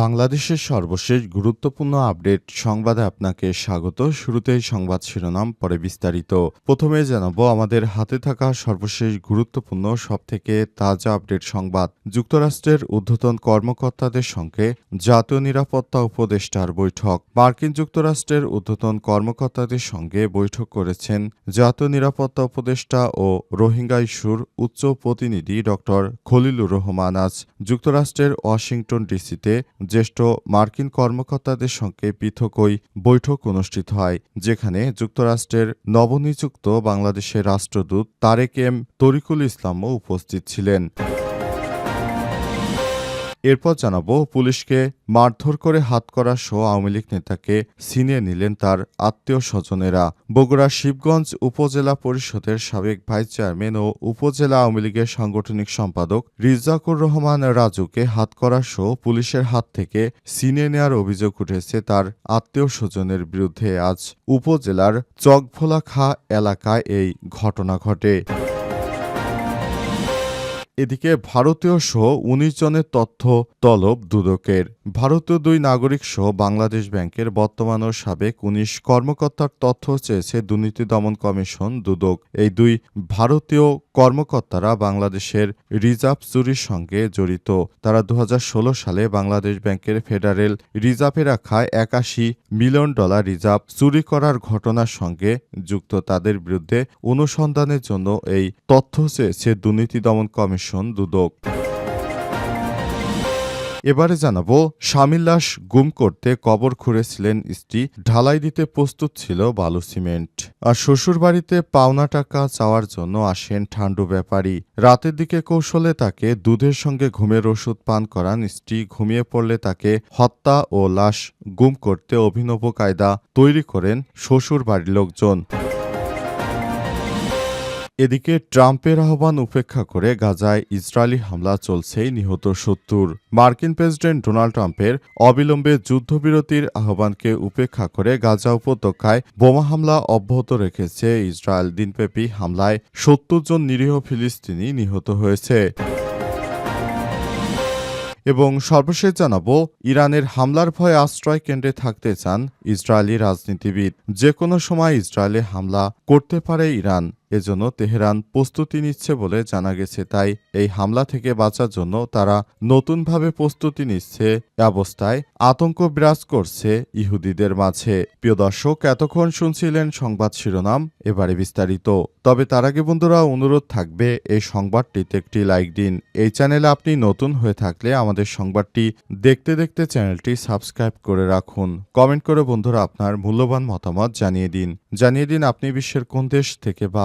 বাংলাদেশের সর্বশেষ গুরুত্বপূর্ণ আপডেট সংবাদে আপনাকে স্বাগত। শুরুতেই সংবাদ শিরোনাম, পরে বিস্তারিত। প্রথমে জানাব, আমাদের হাতে থাকা সর্বশেষ গুরুত্বপূর্ণ, সবথেকে তাজা আপডেট সংবাদ। যুক্তরাষ্ট্রের ঊর্ধ্বতন কর্মকর্তাদের সঙ্গে জাতীয় নিরাপত্তা উপদেষ্টার বৈঠক। মার্কিন যুক্তরাষ্ট্রের ঊর্ধ্বতন কর্মকর্তাদের সঙ্গে বৈঠক করেছেন জাতীয় নিরাপত্তা উপদেষ্টা ও রোহিঙ্গা ইস্যুর উচ্চ প্রতিনিধি ড খলিলুর রহমান। আজ যুক্তরাষ্ট্রের ওয়াশিংটন ডিসিতে জ্যেষ্ঠ মার্কিন কর্মকর্তাদের সঙ্গে পৃথকই বৈঠক অনুষ্ঠিত হয়, যেখানে যুক্তরাষ্ট্রের নবনিযুক্ত বাংলাদেশের রাষ্ট্রদূত তারেক এম তরিকুল ইসলামও উপস্থিত ছিলেন। এরপর জানাব, পুলিশকে মারধর করে হাত করা সহ আওয়ামী লীগ নেতাকে ছিনিয়ে নিলেন তার আত্মীয় স্বজনেরা। বগুড়া শিবগঞ্জ উপজেলা পরিষদের সাবেক ভাইস চেয়ারম্যান ও উপজেলা আওয়ামী লীগের সাংগঠনিক সম্পাদক রিজাকুর রহমান রাজুকে হাত করা সহ পুলিশের হাত থেকে ছিনিয়ে নেওয়ার অভিযোগ উঠেছে তার আত্মীয় স্বজনের বিরুদ্ধে। আজ উপজেলার চকভোলা খা এলাকায় এই ঘটনা ঘটে। এদিকে ভারতীয় সহ উনিশ জনের তথ্য তলব দুদকের। ভারতীয় দুই নাগরিক সহ বাংলাদেশ ব্যাংকের বর্তমান ও সাবেক উনিশ কর্মকর্তার তথ্য চেয়েছে দুর্নীতি দমন কমিশন দুদক। এই দুই ভারতীয় কর্মকর্তারা বাংলাদেশের রিজার্ভ চুরির সঙ্গে জড়িত। তারা দু হাজার ষোলো সালে বাংলাদেশ ব্যাংকের ফেডারেল রিজার্ভে রাখা একাশি মিলিয়ন ডলার রিজার্ভ চুরি করার ঘটনার সঙ্গে যুক্ত। তাদের বিরুদ্ধে অনুসন্ধানের জন্য এই তথ্য চেয়েছে দুর্নীতি দমন কমিশন দুদক। এবারে জানাব, স্বামীর লাশ গুম করতে কবর খুঁড়েছিলেন স্ত্রী, ঢালাই দিতে প্রস্তুত ছিল বালু সিমেন্ট। আর শ্বশুরবাড়িতে পাওনা টাকা চাওয়ার জন্য আসেন ঠান্ডু ব্যাপারী। রাতের দিকে কৌশলে তাকে দুধের সঙ্গে ঘুমের ওষুধ পান করান স্ত্রী, ঘুমিয়ে পড়লে তাকে হত্যা ও লাশ গুম করতে অভিনব কায়দা তৈরি করেন শ্বশুর বাড়ির লোকজন। এদিকে ট্রাম্পের আহ্বান উপেক্ষা করে গাজায় ইসরায়েলি হামলা চলছেই নিহত সত্তর। মার্কিন প্রেসিডেন্ট ডোনাল্ড ট্রাম্পের অবিলম্বে যুদ্ধবিরতির আহ্বানকে উপেক্ষা করে গাজা উপত্যকায় বোমা হামলা অব্যাহত রেখেছে ইসরায়েল। দিনব্যাপী হামলায় সত্তর জন নিরীহ ফিলিস্তিনি নিহত হয়েছে। এবং সর্বশেষ জানাব, ইরানের হামলার ভয়ে আশ্রয় কেন্দ্রে থাকতে চান ইসরায়েলি রাজনীতিবিদ। যে কোনো সময় ইসরায়েলে হামলা করতে পারে ইরান। এজন্য তেহরান প্রস্তুতি নিচ্ছে বলে জানা গেছে। তাই এই হামলা থেকে বাঁচার জন্য তারা নতুনভাবে প্রস্তুতি নিচ্ছে অবস্থায় আতঙ্ক বিরাজ করছে ইহুদিদের মাঝে। প্রিয় দর্শক, এতক্ষণ শুনছিলেন সংবাদ শিরোনাম, এবারে বিস্তারিত। তবে তার আগে বন্ধুরা, অনুরোধ থাকবে এই সংবাদটিতে একটি লাইক দিন। এই চ্যানেলে আপনি নতুন হয়ে থাকলে আমাদের সংবাদটি দেখতে দেখতে চ্যানেলটি সাবস্ক্রাইব করে রাখুন। কমেন্ট করে বন্ধুরা আপনার মূল্যবান মতামত জানিয়ে দিন। জানিয়ে দিন আপনি বিশ্বের কোন দেশ থেকে বা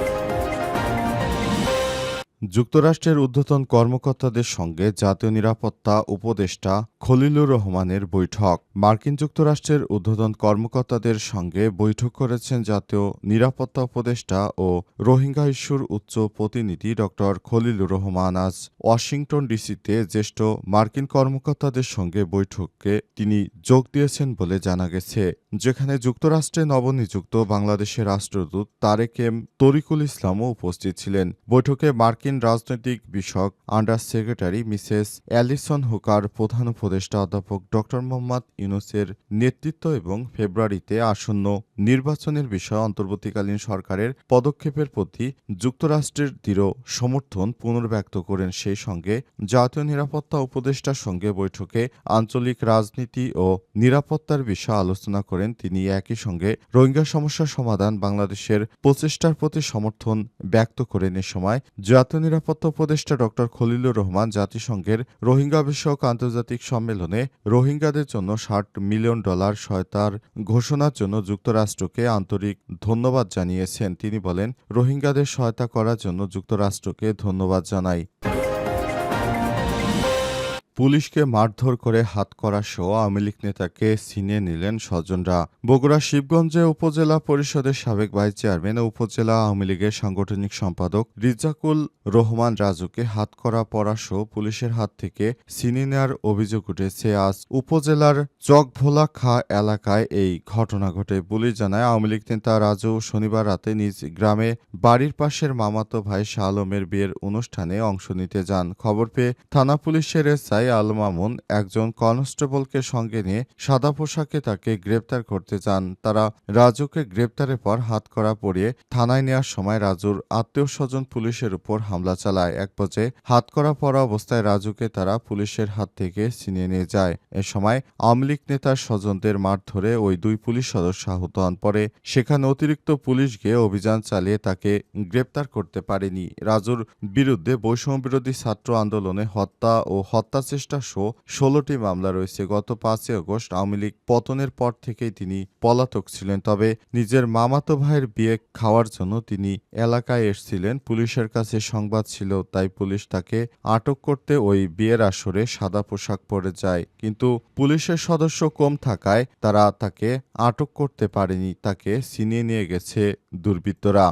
যুক্তরাষ্ট্রের ঊর্ধ্বতন কর্মকর্তাদের সঙ্গে জাতীয় নিরাপত্তা উপদেষ্টা খলিলুর রহমানের বৈঠক। মার্কিন যুক্তরাষ্ট্রের ঊর্ধ্বতন কর্মকর্তাদের সঙ্গে বৈঠক করেছেন জাতীয় নিরাপত্তা উপদেষ্টা ও রোহিঙ্গা ইস্যুর উচ্চ প্রতিনিধি ড খলিলুর রহমান। আজ ওয়াশিংটন ডিসিতে জ্যেষ্ঠ মার্কিন কর্মকর্তাদের সঙ্গে বৈঠকে তিনি যোগ দিয়েছেন বলে জানা গেছে, যেখানে যুক্তরাষ্ট্রে নবনিযুক্ত বাংলাদেশের রাষ্ট্রদূত তারেক এম তরিকুল ইসলামও উপস্থিত ছিলেন। বৈঠকে মার্কিন রাজনৈতিক বিষয়ক under secretary Mrs Allison Hooker প্রধান উপদেষ্টা অধ্যাপক ড মোহাম্মদ ইউনুসের নেতৃত্ব এবং ফেব্রুয়ারিতে আসন্ন নির্বাচনের বিষয়ে অন্তর্বর্তীকালীন সরকারের পদক্ষেপের প্রতি যুক্তরাষ্ট্রের দৃঢ় সমর্থন পুনর্ব্যক্ত করেন সেই সঙ্গে জাতীয় নিরাপত্তা উপদেষ্টার সঙ্গে বৈঠকে আঞ্চলিক রাজনীতি ও নিরাপত্তার বিষয়ে আলোচনা করেন তিনি একই সঙ্গে রোহিঙ্গা সমস্যার সমাধান বাংলাদেশের প্রচেষ্টার প্রতি সমর্থন ব্যক্ত করেন এ সময় জাতীয় নিরাপত্তা উপদেষ্টা ড. খলিলুর রহমান জাতিসংঘের রোহিঙ্গা বিষয়ক আন্তর্জাতিক সম্মেলনে রোহিঙ্গাদের জন্য ষাট মিলিয়ন ডলার সহায়তার ঘোষণার জন্য যুক্তরাষ্ট্রকে আন্তরিক ধন্যবাদ জানিয়েছেন। তিনি বলেন, রোহিঙ্গাদের সহায়তা করার জন্য যুক্তরাষ্ট্রকে ধন্যবাদ জানাই। পুলিশকে মারধর করে হাতকড়া সহ আওয়ামী লীগ নেতাকে ছিনিয়ে নিলেন স্বজনরা। বগুড়া শিবগঞ্জে উপজেলা পরিষদের সাবেক ভাইস চেয়ারম্যান ও উপজেলা আওয়ামী লীগের সাংগঠনিক সম্পাদক রিজাকুল রহমান রাজুকে হাতকড়া পরা সহ পুলিশের হাত থেকে ছিনিয়ে নেওয়ার অভিযোগ উঠেছে। আজ উপজেলার চকভোলা খা এলাকায় এই ঘটনা ঘটে। পুলিশ জানায়, আওয়ামী লীগ নেতা রাজু শনিবার রাতে নিজ গ্রামে বাড়ির পাশের মামাতো ভাই শাহ আলমের বিয়ের অনুষ্ঠানে অংশ নিতে যান। খবর পেয়ে থানা পুলিশের এসআই আল মামুন একজন কনস্টেবলকে সঙ্গে নিয়ে সাদা পোশাকে তাকে গ্রেপ্তার করতে চান। তারা রাজুকে গ্রেপ্তারের পর হাতকড়া পরিয়ে থানায় নেওয়ার সময় রাজুর আত্মীয় স্বজন পুলিশের উপর হামলা চালায়। এক পর্যায়ে হাতকড়া পরা অবস্থায় রাজুকে তারা পুলিশের হাত থেকে ছিনিয়ে নিয়ে যায়। এ সময় আওয়ামী লীগ নেতার স্বজনদের মারধরে ওই দুই পুলিশ সদস্য আহত হন। পরে সেখানে অতিরিক্ত পুলিশ গিয়ে অভিযান চালিয়ে তাকে গ্রেপ্তার করতে পারেনি। রাজুর বিরুদ্ধে বৈষম্য বিরোধী ছাত্র আন্দোলনে হত্যা ও হত্যা চেষ্টা সহ ষোলোটি মামলা রয়েছে। গত পাঁচই আগস্ট আওয়ামী লীগ পতনের পর থেকেই তিনি পলাতক ছিলেন। তবে নিজের মামাতো ভাইয়ের বিয়ে খাওয়ার জন্য তিনি এলাকায় এসেছিলেন। পুলিশের কাছে সংবাদ ছিল, তাই পুলিশ তাকে আটক করতে ওই বিয়ের আসরে সাদা পোশাক পরে যায়। কিন্তু পুলিশের সদস্য কম থাকায় তারা তাকে আটক করতে পারেনি, তাকে ছিনিয়ে নিয়ে গেছে দুর্বৃত্তরা।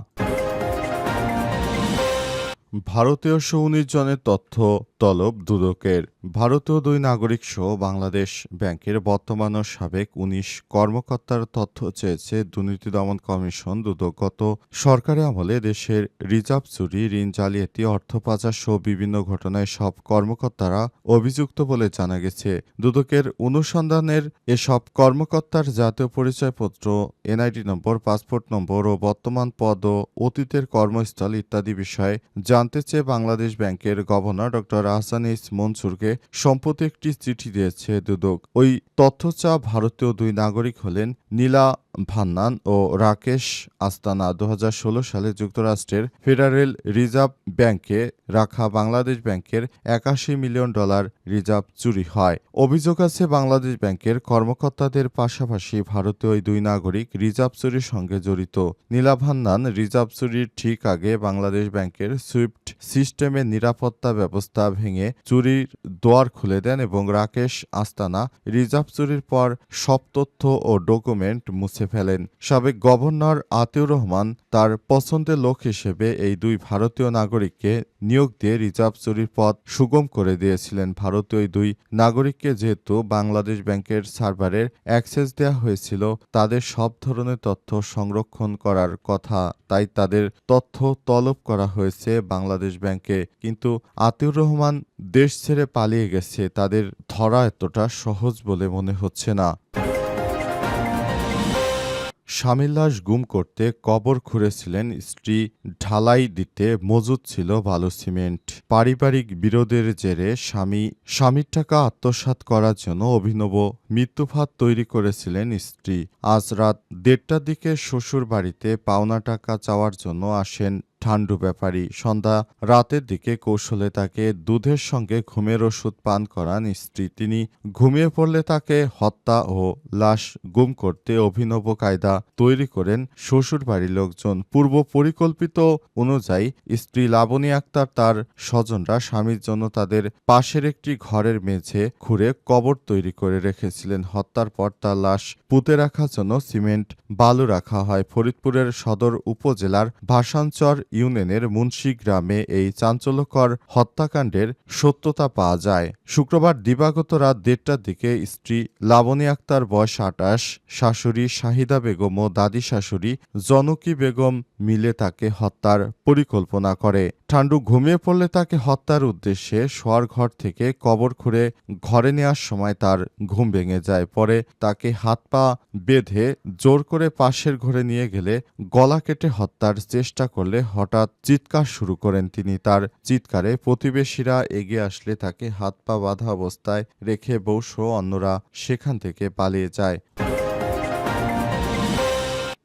ভারতীয় উনিশ জনের তথ্য, তলব দুদকের। ভারতীয় দুই নাগরিক সহ বাংলাদেশ ব্যাংকের বর্তমান ও সাবেক উনিশ কর্মকর্তার তথ্য চেয়েছে দুর্নীতি দমন কমিশন দুদক। গত সরকারি আমলে দেশের রিজার্ভ চুরি, ঋণ জালিয়াতি, অর্থ পাচার সহ বিভিন্ন ঘটনায় সব কর্মকর্তারা অভিযুক্ত বলে জানা গেছে। দুদকের অনুসন্ধানের এসব কর্মকর্তার জাতীয় পরিচয়পত্র, এনআইডি নম্বর, পাসপোর্ট নম্বর ও বর্তমান পদ ও অতীতের কর্মস্থল ইত্যাদি বিষয়ে জানতে চেয়ে বাংলাদেশ ব্যাংকের গভর্নর ডক্টর আহসান ইস মনসুরকে সম্প্রতি একটি চিঠি দিয়েছে দুদক। ওই তথ্য চা ভারতীয় দুই নাগরিক হলেন নীলা ভান্নান ও রাকেশ আস্তানা দু হাজার ষোলো সালে যুক্তরাষ্ট্রের ফেডারেল রিজার্ভ ব্যাংকে রাখা বাংলাদেশ ব্যাংকের একাশি মিলিয়ন ডলার রিজার্ভ চুরি হয়। অভিযোগ আছে, বাংলাদেশ ব্যাংকের কর্মকর্তাদের পাশাপাশি ভারতীয় ওই দুই নাগরিক রিজার্ভ চুরির সঙ্গে জড়িত। নীলা ভান্নান, রিজার্ভ চুরির ঠিক আগে বাংলাদেশ ব্যাংকের সুইফট সিস্টেমের নিরাপত্তা ব্যবস্থা ভেঙে চুরির দোয়ার খুলে দেন এবং রাকেশ আস্তানা, রিজার্ভ চুরির পর সব তথ্য ও ডকুমেন্ট মুছে ফেলেন। সাবেক গভর্নর আতিউর রহমান তার পছন্দের লোক হিসেবে এই দুই ভারতীয় নাগরিককে নিয়োগ দিয়ে রিজার্ভ চুরির পথ সুগম করে দিয়েছিলেন। ভারতীয় দুই নাগরিককে যেহেতু বাংলাদেশ ব্যাংকের সার্ভারের অ্যাক্সেস দেওয়া হয়েছিল, তাদের সব ধরনের তথ্য সংরক্ষণ করার কথা, তাই তাদের তথ্য তলব করা হয়েছে বাংলাদেশ ব্যাংকে। কিন্তু আতিউর রহমান দেশ ছেড়ে পালিয়ে গেছে, তাদের ধরা এতটা সহজ বলে মনে হচ্ছে না। স্বামীর লাশ গুম করতে কবর খুঁড়েছিলেন স্ত্রী ঢালাই দিতে মজুদ ছিল ভালো সিমেন্ট। পারিবারিক বিরোধের জেরে স্বামী, স্বামীর টাকা আত্মসাত করার জন্য অভিনব মৃত্যুফাত তৈরি করেছিলেন স্ত্রী। আজ রাত দেড়টার দিকে শ্বশুর বাড়িতে পাওনা টাকা চাওয়ার জন্য আসেন ঠান্ডু ব্যাপারী। সন্ধ্যা রাতের দিকে কৌশলে তাকে দুধের সঙ্গে ঘুমের ওষুধ পান করান স্ত্রী। তিনি ঘুমিয়ে পড়লে তাকে হত্যা ও লাশ গুম করতে অভিনব কায়দা তৈরি করেন শ্বশুর বাড়ির লোকজন। পূর্ব পরিকল্পিত অনুযায়ী স্ত্রী লাবণী আক্তার তার স্বজনরা স্বামীর জন্য তাদের পাশের একটি ঘরের মেঝে খুঁড়ে কবর তৈরি করে রেখেছিলেন। হত্যার পর তার লাশ পুঁতে রাখার জন্য সিমেন্ট, বালু রাখা হয়। ফরিদপুরের সদর উপজেলার ভাসানচর ইউনিয়নের মুন্সি গ্রামে এই চাঞ্চল্যকর হত্যাকাণ্ডের সত্যতা পাওয়া যায়। শুক্রবার দিবাগত রাত দেড়টার দিকে স্ত্রী লাবণী আক্তার, বয়স আটাশ, শাশুড়ি শাহিদা বেগম ও দাদি শাশুড়ি জনকী বেগম মিলে তাকে হত্যার পরিকল্পনা করে। ঠান্ডু ঘুমিয়ে পড়লে তাকে হত্যার উদ্দেশ্যে শোয়ার ঘর থেকে কবর খুঁড়ে ঘরে নেওয়ার সময় তার ঘুম ভেঙে যায়। পরে তাকে হাত পা বেঁধে জোর করে পাশের ঘরে নিয়ে গেলে গলা কেটে হত্যার চেষ্টা করলে হঠাৎ চিৎকার শুরু করেন তিনি। তার চিৎকারে প্রতিবেশীরা এগিয়ে আসলে তাকে হাত পা বাঁধা অবস্থায় রেখে বউসহ অন্যরা সেখান থেকে পালিয়ে যায়।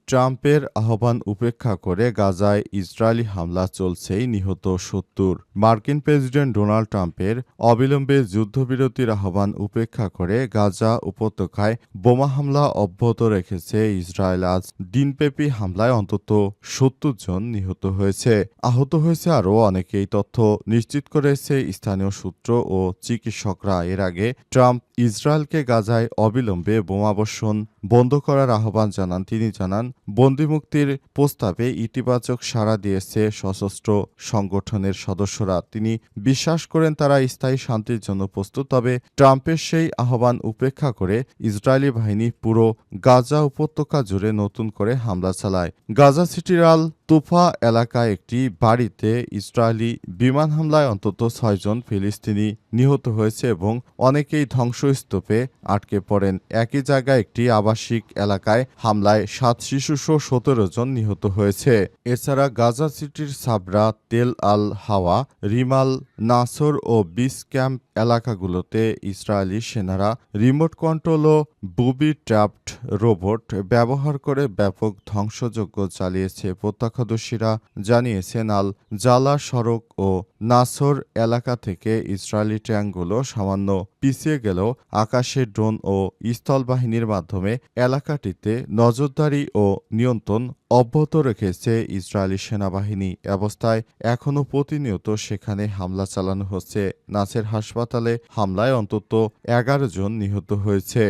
ট্রাম্পের আহ্বান উপেক্ষা করে গাজায় ইসরায়েলি হামলা চলছেই নিহত সত্তর। মার্কিন প্রেসিডেন্ট ডোনাল্ড ট্রাম্পের অবিলম্বে যুদ্ধবিরতির আহ্বান উপেক্ষা করে গাজা উপত্যকায় বোমা হামলা অব্যাহত রেখেছে ইসরায়েল। আজ দিনব্যাপী হামলায় অন্তত সত্তর জন নিহত হয়েছে। আহত হয়েছে আরও অনেকেই। তথ্য নিশ্চিত করেছে স্থানীয় সূত্র ও চিকিৎসকরা। এর আগে ট্রাম্প ইসরায়েলকে গাজায় অবিলম্বে বোমাবর্ষণ বন্ধ করার আহ্বান জানান। তিনি জানান বন্দিমুক্তির প্রস্তাবে ইতিবাচক সাড়া দিয়েছে সশস্ত্র সংগঠনের সদস্যরা। তিনি বিশ্বাস করেন তারা স্থায়ী শান্তির জন্য প্রস্তুত, তবে ট্রাম্পের সেই আহ্বান উপেক্ষা করে ইসরায়েলি বাহিনী পুরো গাজা উপত্যকা জুড়ে নতুন করে হামলা চালায়। গাজা সিটির আল তুফা এলাকায় একটি বাড়িতে ইসরায়েলি বিমান হামলায় অন্তত ছয়জন ফিলিস্তিনি নিহত হয়েছে এবং অনেকেই ধ্বংসস্তূপে আটকে পড়েন। একই জায়গায় একটি আবাসিক এলাকায় হামলায় সাত শিশুসহ সতেরো জন নিহত হয়েছে। এছাড়া গাজা সিটির Sabra, Tel al Hawa, Rimal Nasr ও বিস ক্যাম্প এলাকাগুলোতে ইসরায়েলি সেনারা রিমোট কন্ট্রোল ও বুবি ট্র্যাপড রোবট ব্যবহার করে ব্যাপক ধ্বংসযজ্ঞ চালিয়েছে। প্রত্যক্ষদর্শীরা জানিয়েছেন, আল জালা সড়ক ও নাসর এলাকা থেকে ইসরায়েলি ট্যাঙ্কগুলো সামান্য পিছিয়ে গেলেও আকাশে ড্রোন ও স্থলবাহিনীর মাধ্যমে এলাকাটিতে নজরদারি ও নিয়ন্ত্রণ অব্যাহত রেখেছে ইসরায়েলি সেনাবাহিনী। অবস্থায় এখনও প্রতিনিয়ত সেখানে হামলা চালানো হচ্ছে। নাসের হাসপাতালে হামলায় অন্তত এগারো জন নিহত হয়েছে।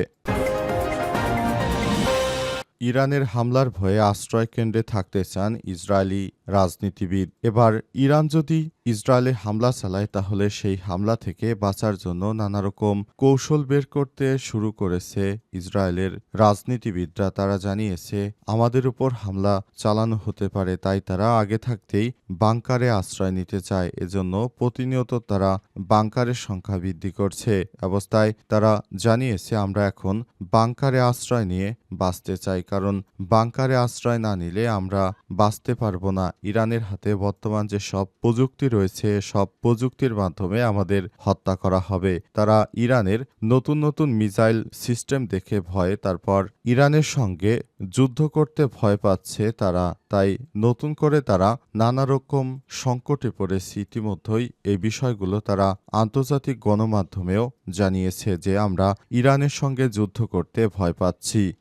ইরানের হামলার ভয়ে আশ্রয় কেন্দ্রে থাকতে চান ইসরায়েলি রাজনীতিবিদ। এবার ইরান যদি ইসরায়েলে হামলা চালায়, তাহলে সেই হামলা থেকে বাঁচার জন্য নানা রকম কৌশল বের করতে শুরু করেছে ইসরায়েলের রাজনীতিবিদরা। তারা জানিয়েছে, আমাদের উপর হামলা চালানো হতে পারে, তাই তারা আগে থাকতেই বাংকারে আশ্রয় নিতে চায়। এজন্য প্রতিনিয়ত তারা বাংকারের সংখ্যা বৃদ্ধি করছে। অবস্থায় তারা জানিয়েছে, আমরা এখন বাংকারে আশ্রয় নিয়ে বাঁচতে চাই। কারণ বাংকারে আশ্রয় না নিলে আমরা বাঁচতে পারব না। ইরানের হাতে বর্তমান যে সব প্রযুক্তি রয়েছে, সব প্রযুক্তির মাধ্যমে আমাদের হত্যা করা হবে। তারা ইরানের নতুন নতুন মিসাইল সিস্টেম দেখে ভয়ে, তারপর ইরানের সঙ্গে যুদ্ধ করতে ভয় পাচ্ছে তারা। তাই নতুন করে তারা নানা রকম সংকটে পড়েছে। ইতিমধ্যেই এই বিষয়গুলো তারা আন্তর্জাতিক গণমাধ্যমেও জানিয়েছে যে আমরা ইরানের সঙ্গে যুদ্ধ করতে ভয় পাচ্ছি।